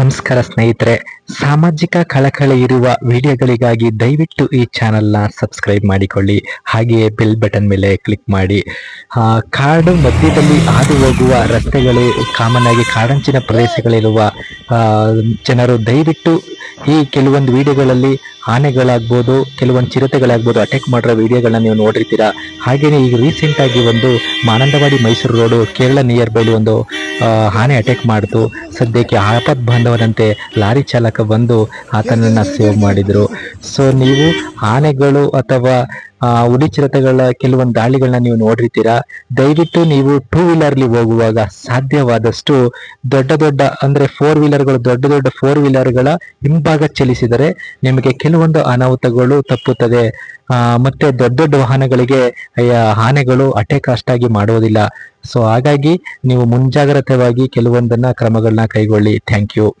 ನಮಸ್ಕಾರ ಸ್ನೇಹಿತರೆ, ಸಾಮಾಜಿಕ ಕಳಕಳಿ ಇರುವ ವಿಡಿಯೋಗಳಿಗಾಗಿ ದಯವಿಟ್ಟು ಈ ಚಾನೆಲ್ನ ಸಬ್ಸ್ಕ್ರೈಬ್ ಮಾಡಿಕೊಳ್ಳಿ, ಹಾಗೆಯೇ ಬೆಲ್ ಬಟನ್ ಮೇಲೆ ಕ್ಲಿಕ್ ಮಾಡಿ. ಕಾಡು ಮಧ್ಯದಲ್ಲಿ ಹಾದು ಹೋಗುವ ರಸ್ತೆಗಳು, ಕಾಮನ್ ಆಗಿ ಕಾಡಂಚಿನ ಪ್ರದೇಶಗಳಿರುವ ಜನರು ದಯವಿಟ್ಟು ಈ ಕೆಲವೊಂದು ವಿಡಿಯೋಗಳಲ್ಲಿ ಆನೆಗಳಾಗ್ಬೋದು, ಕೆಲವೊಂದು ಚಿರತೆಗಳಾಗ್ಬೋದು ಅಟ್ಯಾಕ್ ಮಾಡಿರೋ ವಿಡಿಯೋಗಳನ್ನ ನೀವು ನೋಡಿರ್ತೀರಾ? ಹಾಗೆಯೇ ಈಗ ರೀಸೆಂಟ್ ಆಗಿ ಒಂದು ಮಾನಂದವಾಡಿ ಮೈಸೂರು ರೋಡು ಕೇರಳ ನಿಯರ್ ಬೈಲಿ ಒಂದು ಆನೆ ಅಟ್ಯಾಕ್ ಮಾಡಿತು. ಸದ್ಯಕ್ಕೆ ಆಪತ್ ಬಾಂಧವನಂತೆ ಲಾರಿ ಚಾಲಕ ಬಂದು ಆತನನ್ನು ಸೇವ್ ಮಾಡಿದ್ರು. ಸೊ ನೀವು ಆನೆಗಳು ಅಥವಾ ಉಡಿ ಚಿರತೆಗಳ ಕೆಲವೊಂದು ದಾಳಿಗಳನ್ನ ನೀವು ನೋಡಿರ್ತೀರಾ? ದಯವಿಟ್ಟು ನೀವು ಟೂ ವೀಲರ್ಲಿ ಹೋಗುವಾಗ ಸಾಧ್ಯವಾದಷ್ಟು ದೊಡ್ಡ ದೊಡ್ಡ ಅಂದ್ರೆ ಫೋರ್ ವೀಲರ್ಗಳು ದೊಡ್ಡ ದೊಡ್ಡ ಫೋರ್ ವೀಲರ್ಗಳ ಹಿಂಭಾಗ ಚಲಿಸಿದರೆ ನಿಮಗೆ ಕೆಲವೊಂದು ಅನಾಹುತಗಳು ತಪ್ಪುತ್ತದೆ. ಮತ್ತೆ ದೊಡ್ಡ ದೊಡ್ಡ ವಾಹನಗಳಿಗೆ ಆನೆಗಳು ಅಟ್ಯಾಕ್ ಅಷ್ಟಾಗಿ ಮಾಡೋದಿಲ್ಲ ಸೊ ಹಾಗಾಗಿ ನೀವು ಮುಂಜಾಗ್ರತೆವಾಗಿ ಕೆಲವೊಂದನ್ನ ಕ್ರಮಗಳನ್ನ ಕೈಗೊಳ್ಳಿ. Thank you